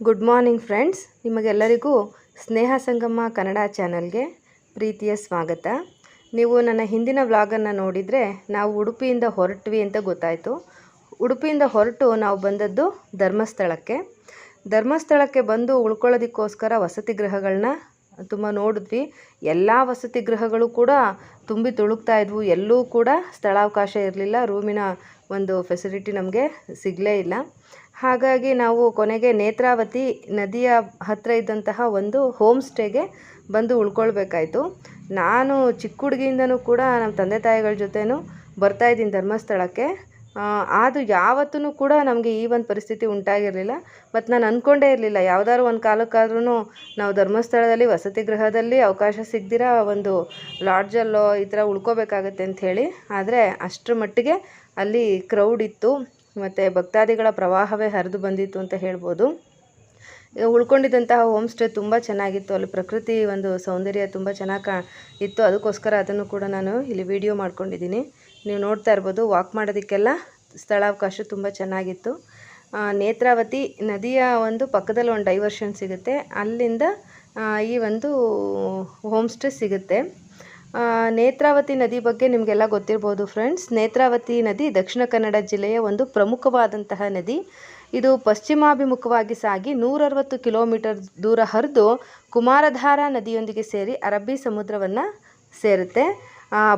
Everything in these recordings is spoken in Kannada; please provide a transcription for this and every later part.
Good morning friends. ನಿಮಗೆಲ್ಲರಿಗೂ ಸ್ನೇಹ ಸಂಗಮ ಕನ್ನಡ ಚಾನಲ್ಗೆ ಪ್ರೀತಿಯ ಸ್ವಾಗತ. ನೀವು ನನ್ನ ಹಿಂದಿನ ವ್ಲಾಗನ್ನು ನೋಡಿದರೆ ನಾವು ಉಡುಪಿಯಿಂದ ಹೊರಟ್ವಿ ಅಂತ ಗೊತ್ತಾಯಿತು. ಉಡುಪಿಯಿಂದ ಹೊರಟು ನಾವು ಬಂದದ್ದು ಧರ್ಮಸ್ಥಳಕ್ಕೆ. ಧರ್ಮಸ್ಥಳಕ್ಕೆ ಬಂದು ಉಳ್ಕೊಳ್ಳೋದಕ್ಕೋಸ್ಕರ ವಸತಿ ಗೃಹಗಳನ್ನ ತುಂಬ ನೋಡಿದ್ವಿ. ಎಲ್ಲ ವಸತಿ ಗೃಹಗಳು ಕೂಡ ತುಂಬಿ ತುಳುಕ್ತಾ ಇದ್ವು. ಎಲ್ಲೂ ಕೂಡ ಸ್ಥಳಾವಕಾಶ ಇರಲಿಲ್ಲ. ರೂಮಿನ ಒಂದು ಫೆಸಿಲಿಟಿ ನಮಗೆ ಸಿಗಲೇ ಇಲ್ಲ. ಹಾಗಾಗಿ ನಾವು ಕೊನೆಗೆ ನೇತ್ರಾವತಿ ನದಿಯ ಹತ್ತಿರ ಇದ್ದಂತಹ ಒಂದು ಹೋಮ್ ಸ್ಟೇಗೆ ಬಂದು ಉಳ್ಕೊಳ್ಬೇಕಾಯಿತು. ನಾನು ಚಿಕ್ಕ ಹುಡುಗಿಯಿಂದನೂ ಕೂಡ ನಮ್ಮ ತಂದೆ ತಾಯಿಗಳ ಜೊತೆನೂ ಬರ್ತಾಯಿದ್ದೀನಿ ಧರ್ಮಸ್ಥಳಕ್ಕೆ. ಅದು ಯಾವತ್ತೂ ಕೂಡ ನಮಗೆ ಈ ಒಂದು ಪರಿಸ್ಥಿತಿ ಉಂಟಾಗಿರಲಿಲ್ಲ. ಮತ್ತು ನಾನು ಅಂದ್ಕೊಂಡೇ ಇರಲಿಲ್ಲ, ಯಾವುದಾದ್ರು ಒಂದು ಕಾಲಕ್ಕಾದ್ರೂ ನಾವು ಧರ್ಮಸ್ಥಳದಲ್ಲಿ, ವಸತಿ ಗೃಹದಲ್ಲಿ ಅವಕಾಶ ಸಿಗ್ದಿರ ಒಂದು ಲಾಡ್ಜಲ್ಲೋ ಈ ಥರ ಉಳ್ಕೋಬೇಕಾಗತ್ತೆ ಅಂಥೇಳಿ ಆದರೆ ಅಷ್ಟರ ಮಟ್ಟಿಗೆ ಅಲ್ಲಿ ಕ್ರೌಡ್ ಇತ್ತು. ಮತ್ತು ಭಕ್ತಾದಿಗಳ ಪ್ರವಾಹವೇ ಹರಿದು ಬಂದಿತ್ತು ಅಂತ ಹೇಳ್ಬೋದು. ಉಳ್ಕೊಂಡಿದ್ದಂತಹ ಹೋಮ್ ಸ್ಟೇ ತುಂಬ ಚೆನ್ನಾಗಿತ್ತು. ಅಲ್ಲಿ ಪ್ರಕೃತಿ ಒಂದು ಸೌಂದರ್ಯ ತುಂಬ ಚೆನ್ನಾಗಿ ಕಾ ಇತ್ತು. ಅದಕ್ಕೋಸ್ಕರ ಅದನ್ನು ಕೂಡ ನಾನು ಇಲ್ಲಿ ವಿಡಿಯೋ ಮಾಡ್ಕೊಂಡಿದ್ದೀನಿ. ನೀವು ನೋಡ್ತಾ ಇರ್ಬೋದು, ವಾಕ್ ಮಾಡೋದಕ್ಕೆಲ್ಲ ಸ್ಥಳಾವಕಾಶ ತುಂಬ ಚೆನ್ನಾಗಿತ್ತು. ನೇತ್ರಾವತಿ ನದಿಯ ಒಂದು ಪಕ್ಕದಲ್ಲಿ ಒಂದು ಡೈವರ್ಷನ್ ಸಿಗುತ್ತೆ. ಅಲ್ಲಿಂದ ಈ ಒಂದು ಹೋಮ್ ಸ್ಟೇ ಸಿಗುತ್ತೆ. ನೇತ್ರಾವತಿ ನದಿ ಬಗ್ಗೆ ನಿಮಗೆಲ್ಲ ಗೊತ್ತಿರ್ಬೋದು ಫ್ರೆಂಡ್ಸ್ ನೇತ್ರಾವತಿ ನದಿ ದಕ್ಷಿಣ ಕನ್ನಡ ಜಿಲ್ಲೆಯ ಒಂದು ಪ್ರಮುಖವಾದಂತಹ ನದಿ. ಇದು ಪಶ್ಚಿಮಾಭಿಮುಖವಾಗಿ ಸಾಗಿ ನೂರರವತ್ತು ಕಿಲೋಮೀಟರ್ ದೂರ ಹರಿದು ಕುಮಾರಧಾರಾ ನದಿಯೊಂದಿಗೆ ಸೇರಿ ಅರಬ್ಬಿ ಸಮುದ್ರವನ್ನು ಸೇರುತ್ತೆ.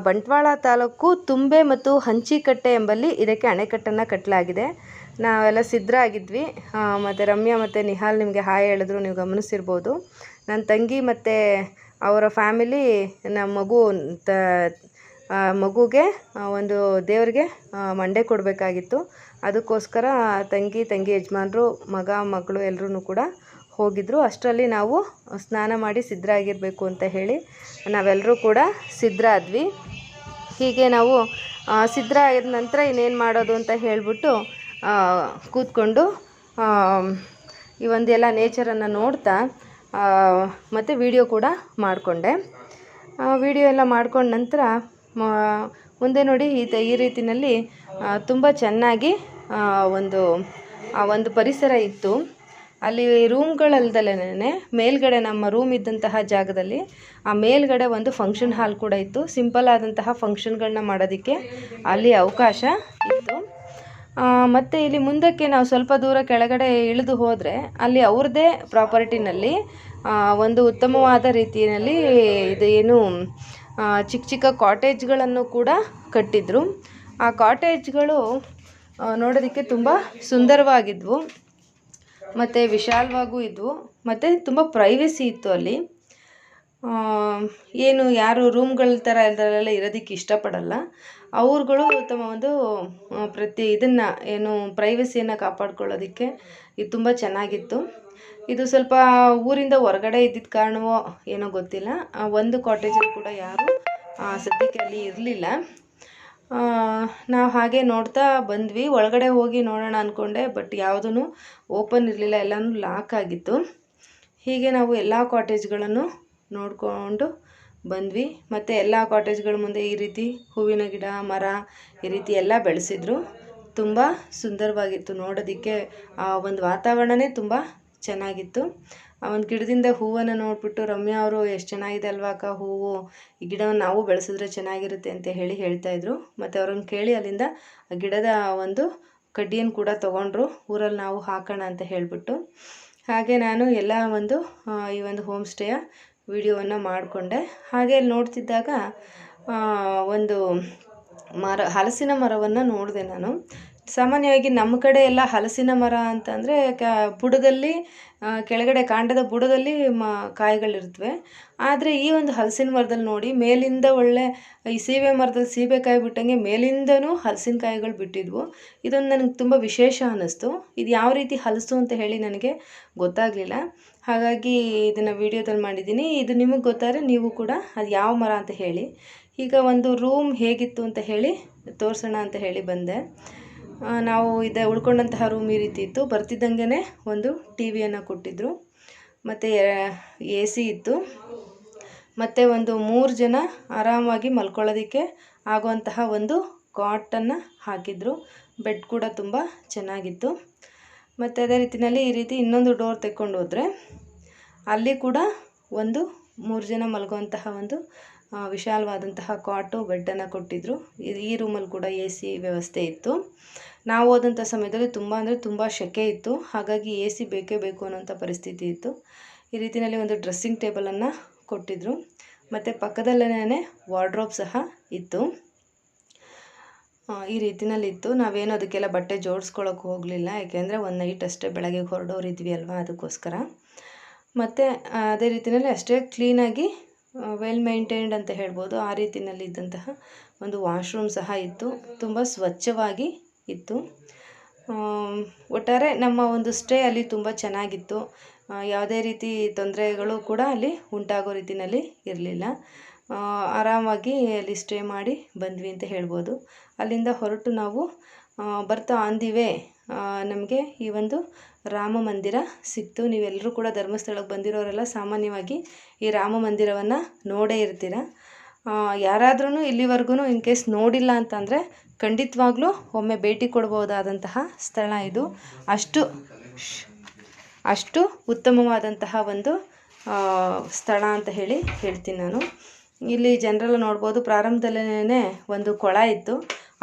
ಬಂಟ್ವಾಳ ತಾಲೂಕು ತುಂಬೆ ಮತ್ತು ಹಂಚಿಕಟ್ಟೆ ಎಂಬಲ್ಲಿ ಇದಕ್ಕೆ ಅಣೆಕಟ್ಟನ್ನು ಕಟ್ಟಲಾಗಿದೆ ನಾವೆಲ್ಲ ಸಿದ್ಧ ಆಗಿದ್ವಿ ಮತ್ತು ರಮ್ಯಾ ಮತ್ತು ನಿಹಾಲ್ ನಿಮಗೆ ಹಾಯ್ ಹೇಳಿದ್ರು, ನೀವು ಗಮನಿಸಿರ್ಬೋದು. ನನ್ನ ತಂಗಿ ಮತ್ತು ಅವರ ಫ್ಯಾಮಿಲಿ ನಮ್ಮ ಮಗು, ತ ಮಗುಗೆ ಒಂದು ದೇವರಿಗೆ ಮಂಡೆ ಕೊಡಬೇಕಾಗಿತ್ತು. ಅದಕ್ಕೋಸ್ಕರ ತಂಗಿ ತಂಗಿ ಯಜಮಾನ್ರು, ಮಗ, ಮಗಳು ಎಲ್ಲರೂ ಕೂಡ ಹೋಗಿದ್ದರು ಅಷ್ಟರಲ್ಲಿ ನಾವು ಸ್ನಾನ ಮಾಡಿ ಸಿದ್ಧರಾಗಿರಬೇಕು ಅಂತ ಹೇಳಿ ನಾವೆಲ್ಲರೂ ಕೂಡ ಸಿದ್ಧರಾದ್ವಿ. ಹೀಗೆ ನಾವು ಸಿದ್ಧ ಆಗಿದ ನಂತರ ಇನ್ನೇನು ಮಾಡೋದು ಅಂತ ಹೇಳಿಬಿಟ್ಟು ಕೂತ್ಕೊಂಡು ಈ ಒಂದೆಲ್ಲ ನೇಚರನ್ನು ನೋಡ್ತಾ ಮತ್ತು ವಿಡಿಯೋ ಕೂಡ ಮಾಡಿಕೊಂಡೆ. ವಿಡಿಯೋ ಎಲ್ಲ ಮಾಡ್ಕೊಂಡ ನಂತರ ಮುಂದೆ ನೋಡಿ ಈ ತ, ಈ ರೀತಿಯಲ್ಲಿ ತುಂಬ ಚೆನ್ನಾಗಿ ಒಂದು, ಆ, ಒಂದು ಪರಿಸರ ಇತ್ತು. ಅಲ್ಲಿ ರೂಮ್ಗಳಲ್ದಲೇ ಮೇಲ್ಗಡೆ ನಮ್ಮ ರೂಮ್ ಇದ್ದಂತಹ ಜಾಗದಲ್ಲಿ, ಆ ಮೇಲ್ಗಡೆ ಒಂದು ಫಂಕ್ಷನ್ ಹಾಲ್ ಕೂಡ ಇತ್ತು. ಸಿಂಪಲ್ ಆದಂತಹ ಫಂಕ್ಷನ್ಗಳನ್ನ ಮಾಡೋದಕ್ಕೆ ಅಲ್ಲಿ ಅವಕಾಶ ಇತ್ತು. ಮತ್ತು ಇಲ್ಲಿ ಮುಂದಕ್ಕೆ ನಾವು ಸ್ವಲ್ಪ ದೂರ ಕೆಳಗಡೆ ಇಳಿದು ಹೋದರೆ ಅಲ್ಲಿ ಅವ್ರದ್ದೇ ಪ್ರಾಪರ್ಟಿನಲ್ಲಿ ಒಂದು ಉತ್ತಮವಾದ ರೀತಿಯಲ್ಲಿ ಇದು ಏನು ಚಿಕ್ಕ ಚಿಕ್ಕ ಕಾಟೇಜ್ಗಳನ್ನು ಕೂಡ ಕಟ್ಟಿದ್ರು. ಆ ಕಾಟೇಜ್ಗಳು ನೋಡೋದಕ್ಕೆ ತುಂಬ ಸುಂದರವಾಗಿದ್ವು. ಮತ್ತು ವಿಶಾಲವಾಗೂ ಇದ್ವು. ಮತ್ತು ತುಂಬ ಪ್ರೈವಸಿ ಇತ್ತು ಅಲ್ಲಿ. ಏನು ಯಾರು ರೂಮ್ಗಳ ಥರ ಇದರಲ್ಲೆಲ್ಲ ಇರೋದಕ್ಕೆ ಇಷ್ಟಪಡಲ್ಲ. ಅವ್ರುಗಳು ತಮ್ಮ ಒಂದು ಪ್ರತಿ ಇದನ್ನು, ಏನು ಪ್ರೈವಸಿಯನ್ನು ಕಾಪಾಡ್ಕೊಳ್ಳೋದಕ್ಕೆ ಇದು ತುಂಬ ಚೆನ್ನಾಗಿತ್ತು. ಇದು ಸ್ವಲ್ಪ ಊರಿಂದ ಹೊರಗಡೆ ಇದ್ದಿದ್ದ ಕಾರಣವೋ ಏನೋ ಗೊತ್ತಿಲ್ಲ. ಒಂದು ಕಾಟೇಜಲ್ಲಿ ಕೂಡ ಯಾರು ಸದ್ಯಕ್ಕೆ ಅಲ್ಲಿ ಇರಲಿಲ್ಲ. ನಾವು ಹಾಗೆ ನೋಡ್ತಾ ಬಂದ್ವಿ. ಒಳಗಡೆ ಹೋಗಿ ನೋಡೋಣ ಅಂದ್ಕೊಂಡೆ ಬಟ್ ಯಾವುದೂ ಓಪನ್ ಇರಲಿಲ್ಲ. ಎಲ್ಲನೂ ಲಾಕ್ ಆಗಿತ್ತು. ಹೀಗೆ ನಾವು ಎಲ್ಲ ಕಾಟೇಜ್ಗಳನ್ನು ನೋಡಿಕೊಂಡು ಬಂದ್ವಿ. ಮತ್ತು ಎಲ್ಲ ಕಾಟೇಜ್ಗಳ ಮುಂದೆ ಈ ರೀತಿ ಹೂವಿನ ಗಿಡ, ಮರ ಈ ರೀತಿ ಎಲ್ಲ ಬೆಳೆಸಿದ್ರು. ತುಂಬ ಸುಂದರವಾಗಿತ್ತು ನೋಡೋದಕ್ಕೆ. ಆ ಒಂದು ವಾತಾವರಣವೇ ತುಂಬ ಚೆನ್ನಾಗಿತ್ತು. ಆ ಒಂದು ಗಿಡದಿಂದ ಹೂವನ್ನು ನೋಡಿಬಿಟ್ಟು ರಮ್ಯಾ ಅವರು, ಎಷ್ಟು ಚೆನ್ನಾಗಿದೆ ಅಲ್ವಾ ಅಕ್ಕ ಹೂವು? ಈ ಗಿಡವನ್ನು ನಾವು ಬೆಳೆಸಿದ್ರೆ ಚೆನ್ನಾಗಿರುತ್ತೆ ಅಂತ ಹೇಳಿ ಹೇಳ್ತಾಯಿದ್ರು ಮತ್ತು ಅವ್ರನ್ನ ಕೇಳಿ ಅಲ್ಲಿಂದ ಆ ಗಿಡದ ಒಂದು ಕಡ್ಡಿಯನ್ನು ಕೂಡ ತೊಗೊಂಡ್ರು. ಊರಲ್ಲಿ ನಾವು ಹಾಕೋಣ ಅಂತ ಹೇಳಿಬಿಟ್ಟು. ಹಾಗೆ ನಾನು ಎಲ್ಲ ಒಂದು ಈ ಒಂದು ಹೋಮ್ ಸ್ಟೇಯ ವಿಡಿಯೋವನ್ನು ಮಾಡಿಕೊಂಡೆ. ಹಾಗೆ ಅಲ್ಲಿ ನೋಡ್ತಿದ್ದಾಗ ಒಂದು ಮರ ಹಲಸಿನ ಮರವನ್ನು ನೋಡಿದೆ ನಾನು. ಸಾಮಾನ್ಯವಾಗಿ ನಮ್ಮ ಕಡೆ ಎಲ್ಲ ಹಲಸಿನ ಮರ ಅಂತಂದರೆ ಕ, ಬುಡದಲ್ಲಿ ಕೆಳಗಡೆ ಕಾಂಡದ ಬುಡದಲ್ಲಿ ಮ, ಕಾಯಿಗಳಿರ್ತವೆ. ಆದರೆ ಈ ಒಂದು ಹಲಸಿನ ಮರದಲ್ಲಿ ನೋಡಿ ಮೇಲಿಂದ ಒಳ್ಳೆ ಈ ಸೀಬೆ ಮರದಲ್ಲಿ ಸೀಬೆಕಾಯಿ ಬಿಟ್ಟಂಗೆ ಮೇಲಿಂದನೂ ಹಲಸಿನ ಕಾಯಿಗಳು ಬಿಟ್ಟಿದ್ವು. ಇದೊಂದು ನನಗೆ ತುಂಬ ವಿಶೇಷ ಅನ್ನಿಸ್ತು. ಇದು ಯಾವ ರೀತಿ ಹಲಸು ಅಂತ ಹೇಳಿ ನನಗೆ ಗೊತ್ತಾಗಲಿಲ್ಲ. ಹಾಗಾಗಿ ಇದನ್ನು ವಿಡಿಯೋದಲ್ಲಿ ಮಾಡಿದ್ದೀನಿ. ಇದು ನಿಮಗೆ ಗೊತ್ತಾದರೆ ನೀವು ಕೂಡ ಅದು ಯಾವ ಮರ ಅಂತ ಹೇಳಿ. ಈಗ ಒಂದು ರೂಮ್ ಹೇಗಿತ್ತು ಅಂತ ಹೇಳಿ ತೋರಿಸೋಣ ಅಂತ ಹೇಳಿ ಬಂದೆ. ನಾವು ಇದೆ ಉಳ್ಕೊಂಡಂತಹ ರೂಮ್ ಈ ರೀತಿ ಇತ್ತು ಬರ್ತಿದ್ದಂಗೆ ಒಂದು ಟಿ ವಿಯನ್ನು ಕೊಟ್ಟಿದ್ದರು ಮತ್ತು ಎ ಸಿ ಇತ್ತು ಮತ್ತು ಒಂದು ಮೂರು ಜನ ಆರಾಮಾಗಿ ಮಲ್ಕೊಳ್ಳೋದಕ್ಕೆ ಆಗುವಂತಹ ಒಂದು ಕಾಟನ್ನು ಹಾಕಿದ್ರು ಬೆಡ್ ಕೂಡ ತುಂಬ ಚೆನ್ನಾಗಿತ್ತು ಮತ್ತು ಅದೇ ರೀತಿಯಲ್ಲಿ ಈ ರೀತಿ ಇನ್ನೊಂದು ಡೋರ್ ತೆಕ್ಕೊಂಡು ಹೋದರೆ ಅಲ್ಲಿ ಕೂಡ ಒಂದು ಮೂರು ಜನ ಮಲಗುವಂತಹ ಒಂದು ವಿಶಾಲವಾದಂತಹ ಕಾಟು ಬೆಡ್ಡನ್ನು ಕೊಟ್ಟಿದ್ದರು ಈ ರೂಮಲ್ಲಿ ಕೂಡ ಎ ಸಿ ವ್ಯವಸ್ಥೆ ಇತ್ತು ನಾವು ಹೋದಂಥ ಸಮಯದಲ್ಲಿ ತುಂಬ ಅಂದರೆ ತುಂಬ ಸೆಕೆ ಇತ್ತು. ಹಾಗಾಗಿ ಎ ಸಿ ಬೇಕೇ ಬೇಕು ಅನ್ನೋಂಥ ಪರಿಸ್ಥಿತಿ ಇತ್ತು. ಈ ರೀತಿಯಲ್ಲಿ ಒಂದು ಡ್ರೆಸ್ಸಿಂಗ್ ಟೇಬಲನ್ನು ಕೊಟ್ಟಿದ್ದರು ಮತ್ತು ಪಕ್ಕದಲ್ಲೇ ವಾರ್ಡ್ರೋಬ್ ಸಹ ಇತ್ತು. ಈ ರೀತಿಯಲ್ಲಿತ್ತು ನಾವೇನು ಅದಕ್ಕೆಲ್ಲ ಬಟ್ಟೆ ಜೋಡಿಸ್ಕೊಳ್ಳೋಕೆ ಹೋಗಲಿಲ್ಲ. ಯಾಕೆಂದರೆ ಒಂದು ನೈಟ್ ಅಷ್ಟೇ ಬೆಳಗ್ಗೆ ಹೊರಡೋರಿದ್ವಿ ಅಲ್ವಾ ಅದಕ್ಕೋಸ್ಕರ. ಮತ್ತು ಅದೇ ರೀತಿಯಲ್ಲಿ ಅಷ್ಟೇ ಕ್ಲೀನಾಗಿ ವೆಲ್ ಮೇಂಟೈನ್ಡ್ ಅಂತ ಹೇಳ್ಬೋದು. ಆ ರೀತಿಯಲ್ಲಿ ಇದ್ದಂತಹ ಒಂದು ವಾಶ್ರೂಮ್ ಸಹ ಇತ್ತು. ತುಂಬ ಸ್ವಚ್ಛವಾಗಿ ಇತ್ತು. ಒಟ್ಟಾರೆ ನಮ್ಮ ಒಂದು ಸ್ಟೇ ಅಲ್ಲಿ ತುಂಬ ಚೆನ್ನಾಗಿತ್ತು. ಯಾವುದೇ ರೀತಿ ತೊಂದರೆಗಳು ಕೂಡ ಅಲ್ಲಿ ಉಂಟಾಗೋ ರೀತಿಯಲ್ಲಿ ಇರಲಿಲ್ಲ. ಆರಾಮಾಗಿ ಅಲ್ಲಿ ಸ್ಟೇ ಮಾಡಿ ಬಂದ್ವಿ ಅಂತ ಹೇಳ್ಬೋದು. ಅಲ್ಲಿಂದ ಹೊರಟು ನಾವು ಬರ್ತಾ ಆನ್ ದಿ ನಮಗೆ ಈ ಒಂದು ರಾಮ ಮಂದಿರ ಸಿಕ್ತು. ನೀವೆಲ್ಲರೂ ಕೂಡ ಧರ್ಮಸ್ಥಳಕ್ಕೆ ಬಂದಿರೋರೆಲ್ಲ ಸಾಮಾನ್ಯವಾಗಿ ಈ ರಾಮ ಮಂದಿರವನ್ನು ನೋಡೇ ಇರ್ತೀರ? ಯಾರಾದ್ರೂ ಇಲ್ಲಿವರೆಗೂ ಇನ್ ಕೇಸ್ ನೋಡಿಲ್ಲ ಅಂತಂದರೆ ಖಂಡಿತವಾಗ್ಲೂ ಒಮ್ಮೆ ಭೇಟಿ ಕೊಡ್ಬೋದಾದಂತಹ ಸ್ಥಳ ಇದು. ಅಷ್ಟು ಅಷ್ಟು ಉತ್ತಮವಾದಂತಹ ಒಂದು ಸ್ಥಳ ಅಂತ ಹೇಳಿ ಹೇಳ್ತೀನಿ ನಾನು. ಇಲ್ಲಿ ಜನರೆಲ್ಲ ನೋಡ್ಬೋದು ಪ್ರಾರಂಭದಲ್ಲೇ ಒಂದು ಕೊಳ ಇತ್ತು.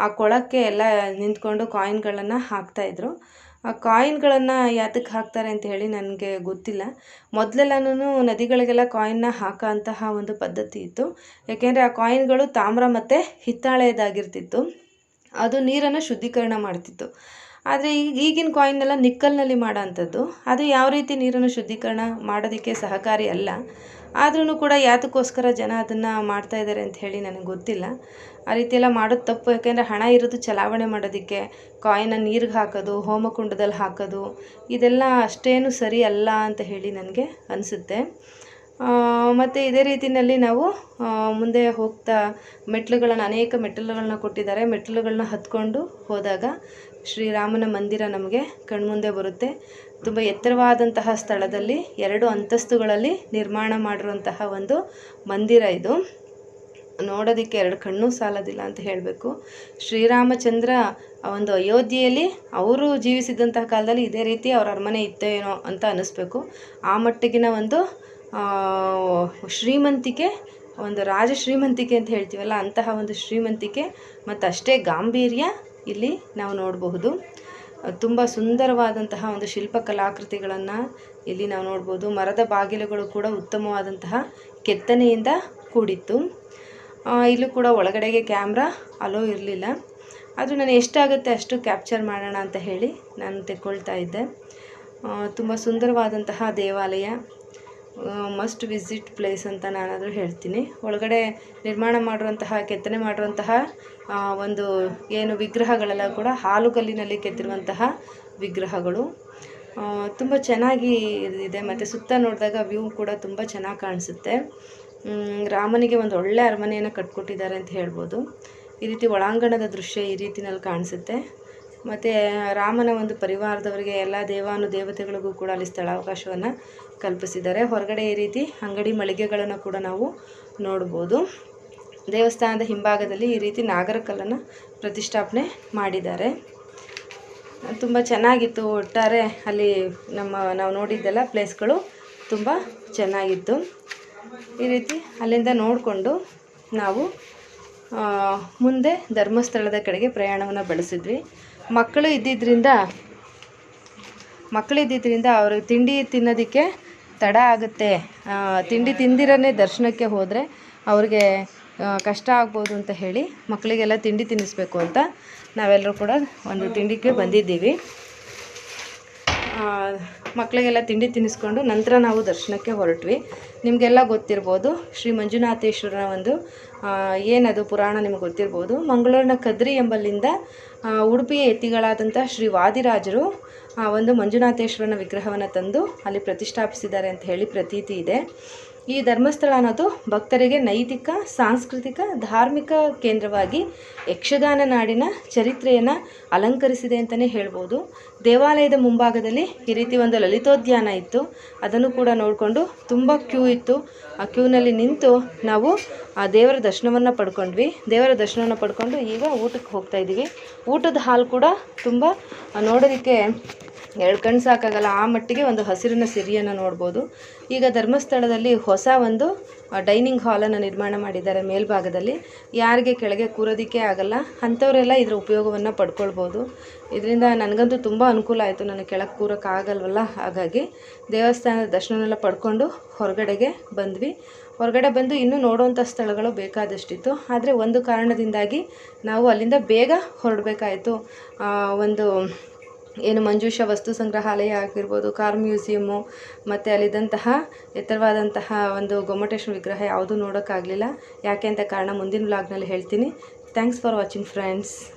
ಆ ಕೊಳಕ್ಕೆ ಎಲ್ಲ ನಿಂತ್ಕೊಂಡು ಕಾಯಿನ್ಗಳನ್ನು ಹಾಕ್ತಾಯಿದ್ರು ಆ ಕಾಯಿನ್ಗಳನ್ನು ಯಾತಕ್ಕೆ ಹಾಕ್ತಾರೆ ಅಂತ ಹೇಳಿ ನನಗೆ ಗೊತ್ತಿಲ್ಲ. ಮೊದಲೆಲ್ಲನೂ ನದಿಗಳಿಗೆಲ್ಲ ಕಾಯಿನ್ನ ಹಾಕೋಂತಹ ಒಂದು ಪದ್ಧತಿ ಇತ್ತು. ಯಾಕೆಂದರೆ ಆ ಕಾಯಿನ್ಗಳು ತಾಮ್ರ ಮತ್ತು ಹಿತ್ತಾಳೆಯದಾಗಿರ್ತಿತ್ತು. ಅದು ನೀರನ್ನು ಶುದ್ಧೀಕರಣ ಮಾಡ್ತಿತ್ತು. ಆದರೆ ಈಗ ಈಗಿನ ಕಾಯಿನ್ನೆಲ್ಲ ನಿಕ್ಕಲ್ನಲ್ಲಿ ಮಾಡೋಂಥದ್ದು ಅದು ಯಾವ ರೀತಿ ನೀರನ್ನು ಶುದ್ಧೀಕರಣ ಮಾಡೋದಕ್ಕೆ ಸಹಕಾರಿ ಅಲ್ಲ. ಆದ್ರೂ ಕೂಡ ಯಾತಕ್ಕೋಸ್ಕರ ಜನ ಅದನ್ನು ಮಾಡ್ತಾ ಇದ್ದಾರೆ ಅಂತ ಹೇಳಿ ನನಗೆ ಗೊತ್ತಿಲ್ಲ. ಆ ರೀತಿ ಎಲ್ಲ ಮಾಡೋದು ತಪ್ಪು. ಯಾಕೆಂದರೆ ಹಣ ಇರೋದು ಚಲಾವಣೆ ಮಾಡೋದಕ್ಕೆ ಕಾಯಿನ ನೀರಿಗೆ ಹಾಕೋದು, ಹೋಮಕುಂಡದಲ್ಲಿ ಹಾಕೋದು, ಇದೆಲ್ಲ ಅಷ್ಟೇನು ಸರಿ ಅಲ್ಲ ಅಂತ ಹೇಳಿ ನನಗೆ ಅನಿಸುತ್ತೆ. ಮತ್ತು ಇದೇ ರೀತಿಯಲ್ಲಿ ನಾವು ಮುಂದೆ ಹೋಗ್ತಾ ಮೆಟ್ಲುಗಳನ್ನು ಅನೇಕ ಮೆಟ್ಟಿಲುಗಳನ್ನ ಕೊಟ್ಟಿದ್ದಾರೆ. ಮೆಟ್ಟಿಲುಗಳನ್ನ ಹತ್ಕೊಂಡು ಹೋದಾಗ ಶ್ರೀರಾಮನ ಮಂದಿರ ನಮಗೆ ಕಣ್ಮುಂದೆ ಬರುತ್ತೆ. ತುಂಬ ಎತ್ತರವಾದಂತಹ ಸ್ಥಳದಲ್ಲಿ ಎರಡು ಅಂತಸ್ತುಗಳಲ್ಲಿ ನಿರ್ಮಾಣ ಮಾಡಿರುವಂತಹ ಒಂದು ಮಂದಿರ ಇದು. ನೋಡೋದಕ್ಕೆ ಎರಡು ಕಣ್ಣು ಸಾಲೋದಿಲ್ಲ ಅಂತ ಹೇಳಬೇಕು. ಶ್ರೀರಾಮಚಂದ್ರ ಒಂದು ಅಯೋಧ್ಯೆಯಲ್ಲಿ ಅವರು ಜೀವಿಸಿದಂತಹ ಕಾಲದಲ್ಲಿ ಇದೇ ರೀತಿ ಅವ್ರ ಅರಮನೆ ಇತ್ತೋ ಏನೋ ಅಂತ ಅನ್ನಿಸ್ಬೇಕು. ಆ ಮಟ್ಟಿಗಿನ ಒಂದು ಶ್ರೀಮಂತಿಕೆ, ಒಂದು ರಾಜ ಶ್ರೀಮಂತಿಕೆ ಅಂತ ಹೇಳ್ತೀವಲ್ಲ, ಅಂತಹ ಒಂದು ಶ್ರೀಮಂತಿಕೆ ಮತ್ತು ಅಷ್ಟೇ ಗಾಂಭೀರ್ಯ ಇಲ್ಲಿ ನಾವು ನೋಡಬಹುದು. ತುಂಬ ಸುಂದರವಾದಂತಹ ಒಂದು ಶಿಲ್ಪಕಲಾಕೃತಿಗಳನ್ನು ಇಲ್ಲಿ ನಾವು ನೋಡ್ಬೋದು. ಮರದ ಬಾಗಿಲುಗಳು ಕೂಡ ಉತ್ತಮವಾದಂತಹ ಕೆತ್ತನೆಯಿಂದ ಕೂಡಿತ್ತು. ಇಲ್ಲೂ ಕೂಡ ಒಳಗಡೆಗೆ ಕ್ಯಾಮ್ರಾ ಅಲೋ ಇರಲಿಲ್ಲ. ಆದರೂ ನಾನು ಎಷ್ಟಾಗುತ್ತೆ ಅಷ್ಟು ಕ್ಯಾಪ್ಚರ್ ಮಾಡೋಣ ಅಂತ ಹೇಳಿ ನಾನು ತೆಕ್ಕೊಳ್ತಾ ಇದ್ದೆ. ತುಂಬ ಸುಂದರವಾದಂತಹ ದೇವಾಲಯ. ಮಸ್ಟ್ ವಿಸಿಟ್ ಪ್ಲೇಸ್ ಅಂತ ನಾನಾದರೂ ಹೇಳ್ತೀನಿ. ಒಳಗಡೆ ನಿರ್ಮಾಣ ಮಾಡಿರುವಂತಹ ಕೆತ್ತನೆ ಮಾಡಿರುವಂತಹ ಒಂದು ಏನು ವಿಗ್ರಹಗಳೆಲ್ಲ ಕೂಡ ಹಾಲುಗಲ್ಲಿನಲ್ಲಿ ಕೆತ್ತಿರುವಂತಹ ವಿಗ್ರಹಗಳು. ತುಂಬ ಚೆನ್ನಾಗಿ ಇದೆ ಮತ್ತು ಸುತ್ತ ನೋಡಿದಾಗ ವ್ಯೂ ಕೂಡ ತುಂಬ ಚೆನ್ನಾಗಿ ಕಾಣಿಸುತ್ತೆ. ರಾಮನಿಗೆ ಒಂದು ಒಳ್ಳೆ ಅರಮನೆಯನ್ನು ಕಟ್ಕೊಟ್ಟಿದ್ದಾರೆ ಅಂತ ಹೇಳ್ಬೋದು. ಈ ರೀತಿ ಒಳಾಂಗಣದ ದೃಶ್ಯ ಈ ರೀತಿನಲ್ಲಿ ಕಾಣಿಸುತ್ತೆ. ಮತ್ತು ರಾಮನ ಒಂದು ಪರಿವಾರದವರಿಗೆ ಎಲ್ಲ ದೇವಾನು ದೇವತೆಗಳಿಗೂ ಕೂಡ ಅಲ್ಲಿ ಸ್ಥಳಾವಕಾಶವನ್ನು ಕಲ್ಪಿಸಿದ್ದಾರೆ. ಹೊರಗಡೆ ಈ ರೀತಿ ಅಂಗಡಿ ಮಳಿಗೆಗಳನ್ನು ಕೂಡ ನಾವು ನೋಡ್ಬೋದು. ದೇವಸ್ಥಾನದ ಹಿಂಭಾಗದಲ್ಲಿ ಈ ರೀತಿ ನಾಗರಕಲ್ಲನ್ನು ಪ್ರತಿಷ್ಠಾಪನೆ ಮಾಡಿದ್ದಾರೆ. ತುಂಬ ಚೆನ್ನಾಗಿತ್ತು. ಒಟ್ಟಾರೆ ಅಲ್ಲಿ ನಮ್ಮ ನಾವು ನೋಡಿದ್ದೆಲ್ಲ ಪ್ಲೇಸ್ಗಳು ತುಂಬ ಚೆನ್ನಾಗಿತ್ತು. ಈ ರೀತಿ ಅಲ್ಲಿಂದ ನೋಡಿಕೊಂಡು ನಾವು ಮುಂದೆ ಧರ್ಮಸ್ಥಳದ ಕಡೆಗೆ ಪ್ರಯಾಣವನ್ನು ಬೆಳೆಸಿದ್ವಿ. ಮಕ್ಕಳು ಇದ್ದಿದ್ದರಿಂದ ಮಕ್ಕಳು ಇದ್ದಿದ್ದರಿಂದ ಅವ್ರಿಗೆ ತಿಂಡಿ ತಿನ್ನೋದಕ್ಕೆ ತಡ ಆಗುತ್ತೆ. ತಿಂಡಿ ತಿಂದಿರನೇ ದರ್ಶನಕ್ಕೆ ಹೋದರೆ ಅವ್ರಿಗೆ ಕಷ್ಟ ಆಗ್ಬೋದು ಅಂತ ಹೇಳಿ ಮಕ್ಕಳಿಗೆಲ್ಲ ತಿಂಡಿ ತಿನ್ನಿಸ್ಬೇಕು ಅಂತ ನಾವೆಲ್ಲರೂ ಕೂಡ ಒಂದು ತಿಂಡಿಗೆ ಬಂದಿದ್ದೀವಿ. ಮಕ್ಕಳಿಗೆಲ್ಲ ತಿಂಡಿ ತಿನ್ನಿಸ್ಕೊಂಡು ನಂತರ ನಾವು ದರ್ಶನಕ್ಕೆ ಹೊರಟ್ವಿ. ನಿಮಗೆಲ್ಲ ಗೊತ್ತಿರ್ಬೋದು, ಶ್ರೀ ಮಂಜುನಾಥೇಶ್ವರನ ಒಂದು ಏನದು ಪುರಾಣ ನಿಮ್ಗೆ ಗೊತ್ತಿರ್ಬೋದು. ಮಂಗಳೂರಿನ ಕದ್ರಿ ಎಂಬಲ್ಲಿಂದ ಉಡುಪಿಯ ಎತ್ತಿಗಳಾದಂಥ ಶ್ರೀ ವಾದಿರಾಜರು ಒಂದು ಮಂಜುನಾಥೇಶ್ವರನ ವಿಗ್ರಹವನ್ನು ತಂದು ಅಲ್ಲಿ ಪ್ರತಿಷ್ಠಾಪಿಸಿದ್ದಾರೆ ಅಂತ ಹೇಳಿ ಪ್ರತೀತಿ ಇದೆ. ಈ ಧರ್ಮಸ್ಥಳ ಅನ್ನೋದು ಭಕ್ತರಿಗೆ ನೈತಿಕ, ಸಾಂಸ್ಕೃತಿಕ, ಧಾರ್ಮಿಕ ಕೇಂದ್ರವಾಗಿ ಯಕ್ಷಗಾನ ನಾಡಿನ ಚರಿತ್ರೆಯನ್ನು ಅಲಂಕರಿಸಿದೆ ಅಂತಲೇ ಹೇಳ್ಬೋದು. ದೇವಾಲಯದ ಮುಂಭಾಗದಲ್ಲಿ ಈ ರೀತಿ ಒಂದು ಲಲಿತೋದ್ಯಾನ ಇತ್ತು. ಅದನ್ನು ಕೂಡ ನೋಡಿಕೊಂಡು ತುಂಬ ಕ್ಯೂ ಇತ್ತು. ಆ ಕ್ಯೂನಲ್ಲಿ ನಿಂತು ನಾವು ಆ ದೇವರ ದರ್ಶನವನ್ನು ಪಡ್ಕೊಂಡ್ವಿ. ದೇವರ ದರ್ಶನವನ್ನು ಪಡ್ಕೊಂಡು ಈಗ ಊಟಕ್ಕೆ ಹೋಗ್ತಾ ಇದ್ದೀವಿ. ಊಟದ ಹಾಲ್ ಕೂಡ ತುಂಬ ನೋಡೋದಕ್ಕೆ ಎರಡು ಕಣ್ಣು ಸಾಕಾಗಲ್ಲ, ಆ ಮಟ್ಟಿಗೆ ಒಂದು ಹಸಿರಿನ ಸಿರಿಯನ್ನು ನೋಡ್ಬೋದು. ಈಗ ಧರ್ಮಸ್ಥಳದಲ್ಲಿ ಹೊಸ ಒಂದು ಡೈನಿಂಗ್ ಹಾಲನ್ನು ನಿರ್ಮಾಣ ಮಾಡಿದ್ದಾರೆ ಮೇಲ್ಭಾಗದಲ್ಲಿ. ಯಾರಿಗೆ ಕೆಳಗೆ ಕೂರೋದಕ್ಕೆ ಆಗಲ್ಲ, ಅಂಥವರೆಲ್ಲ ಇದರ ಉಪಯೋಗವನ್ನು ಪಡ್ಕೊಳ್ಬೋದು. ಇದರಿಂದ ನನಗಂತೂ ತುಂಬ ಅನುಕೂಲ ಆಯಿತು ನನಗೆ ಕೆಳಗೆ ಕೂರೋಕ್ಕಾಗಲ್ವಲ್ಲ? ಹಾಗಾಗಿ ದೇವಸ್ಥಾನದ ದರ್ಶನನೆಲ್ಲ ಪಡ್ಕೊಂಡು ಹೊರಗಡೆಗೆ ಬಂದ್ವಿ. ಹೊರಗಡೆ ಬಂದು ಇನ್ನೂ ನೋಡುವಂಥ ಸ್ಥಳಗಳು ಬೇಕಾದಷ್ಟಿತ್ತು. ಆದರೆ ಒಂದು ಕಾರಣದಿಂದಾಗಿ ನಾವು ಅಲ್ಲಿಂದ ಬೇಗ ಹೊರಡಬೇಕಾಯಿತು. ಒಂದು ಏನು ಮಂಜೂಷ ವಸ್ತು ಸಂಗ್ರಹಾಲಯ ಆಗಿರ್ಬೋದು, ಕಾರ್ ಮ್ಯೂಸಿಯಮ್ಮು ಮತ್ತು ಅಲ್ಲಿದ್ದಂತಹ ಎತ್ತರವಾದಂತಹ ಒಂದು ಗೊಮ್ಮಟೇಶ್ವರ ವಿಗ್ರಹ ಯಾವುದೂ ನೋಡೋಕ್ಕಾಗಲಿಲ್ಲ. ಯಾಕೆ ಅಂತ ಕಾರಣ ಮುಂದಿನ ವ್ಲಾಗ್ನಲ್ಲಿ ಹೇಳ್ತೀನಿ. Thanks for watching friends